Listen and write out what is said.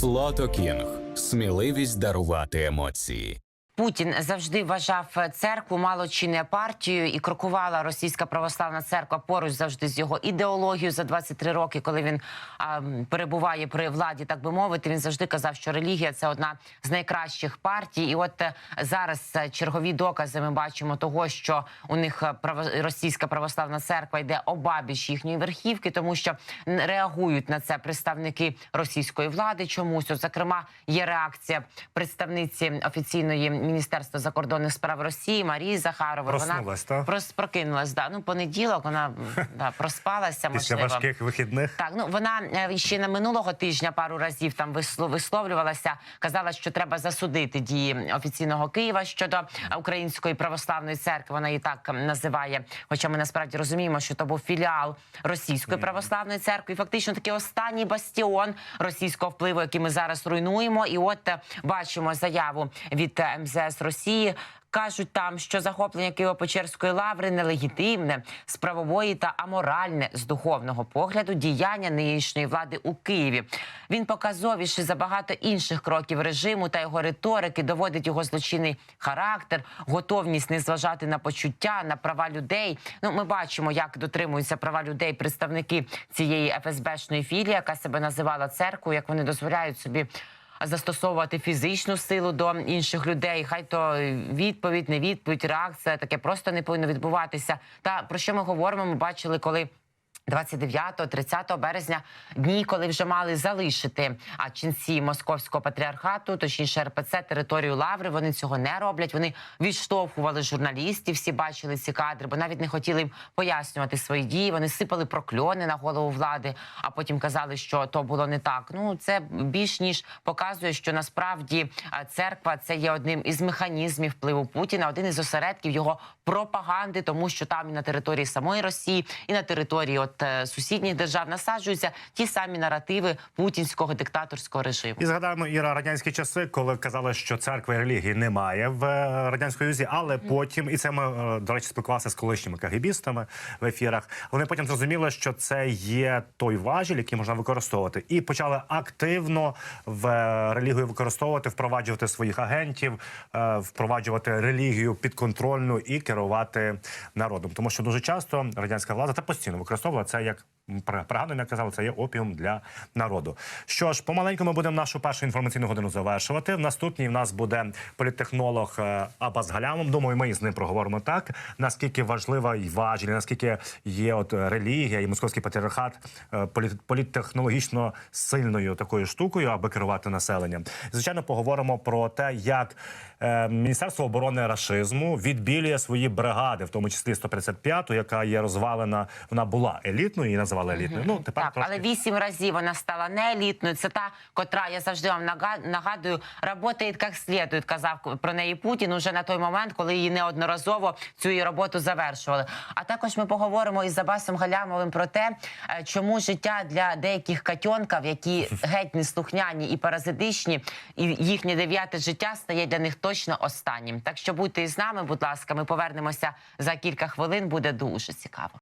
Слото Кінг. Сміливість дарувати емоції. Путін завжди вважав церкву мало чи не партією, і крокувала російська православна церква поруч завжди з його ідеологією за 23 роки, коли він а, перебуває при владі, так би мовити. Він завжди казав, що релігія це одна з найкращих партій. І от е, зараз е, чергові докази ми бачимо того, що у них е, російська православна церква йде обабіч їхньої верхівки, тому що реагують на це представники російської влади. Чомусь, от, зокрема, є реакція представниці офіційної міністерства закордонних справ Росії Марії Захарової. Проснулась, вона та? прос прокинулась. Да. Ну, понеділок вона да, проспалася. Після можливо. важких вихідних. Так, ну вона е, ще на минулого тижня пару разів там висло- висловлювалася, казала, що треба засудити дії офіційного Києва щодо української православної церкви. Вона її так називає. Хоча ми насправді розуміємо, що то був філіал російської православної церкви, і фактично такий останній бастіон російського впливу, який ми зараз руйнуємо. І от е, бачимо заяву від е, МЗС Росії. Кажуть там, що захоплення Києво-Печерської лаври нелегітимне, з правової та аморальне з духовного погляду діяння нинішньої влади у Києві. Він показовіший за багато інших кроків режиму та його риторики, доводить його злочинний характер, готовність не зважати на почуття, на права людей. Ну, ми бачимо, як дотримуються права людей представники цієї ФСБшної філії, яка себе називала церквою, як вони дозволяють собі застосовувати фізичну силу до інших людей. Хай то відповідь, не відповідь, реакція таке просто не повинно відбуватися. Та про що ми говоримо? Ми бачили, коли. 29-30 березня дні, коли вже мали залишити а ченці московського патріархату, точніше РПЦ, територію Лаври. Вони цього не роблять. Вони відштовхували журналістів. Всі бачили ці кадри, бо навіть не хотіли їм пояснювати свої дії. Вони сипали прокльони на голову влади, а потім казали, що то було не так. Ну це більш ніж показує, що насправді церква це є одним із механізмів впливу Путіна, один із осередків його пропаганди, тому що там і на території самої Росії, і на території от сусідніх держав насаджуються ті самі наративи путінського диктаторського режиму. І згадаємо Іра радянські часи, коли казали, що церкви і релігії немає в е, радянському Союзі, але потім, і це ми е, до речі, спілкувалися з колишніми кагібістами в ефірах. Вони потім зрозуміли, що це є той важіль, який можна використовувати, і почали активно в е, релігію використовувати, впроваджувати своїх агентів, е, впроваджувати релігію підконтрольну і керувати народом. Тому що дуже часто радянська влада та постійно використовувала це як Пригадуємо, як казали, це є опіум для народу. Що ж, помаленьку ми будемо нашу першу інформаційну годину завершувати. В наступній в нас буде політтехнолог е, Абас Галямов. Думаю, ми з ним проговоримо так. Наскільки важлива і важлива, наскільки є от е, релігія і московський патріархат е, політтехнологічно сильною такою штукою, аби керувати населенням. Звичайно, поговоримо про те, як Міністерство оборони рашизму відбілює свої бригади, в тому числі 155-ту, яка є розвалена. Вона була елітною, її називали елітною. Ну тепер Так, трошки... але вісім разів вона стала не елітною. Це та, котра я завжди вам нага- нагадую, працює як слідує, казав про неї Путін уже на той момент, коли її неодноразово цю її роботу завершували. А також ми поговоримо із Забасом Галямовим про те, е, чому життя для деяких катьонків, які геть неслухняні і паразитичні, і їхнє дев'яте життя стає для них точно останнім. Так що будьте із нами, будь ласка, ми повернемося за кілька хвилин. Буде дуже цікаво.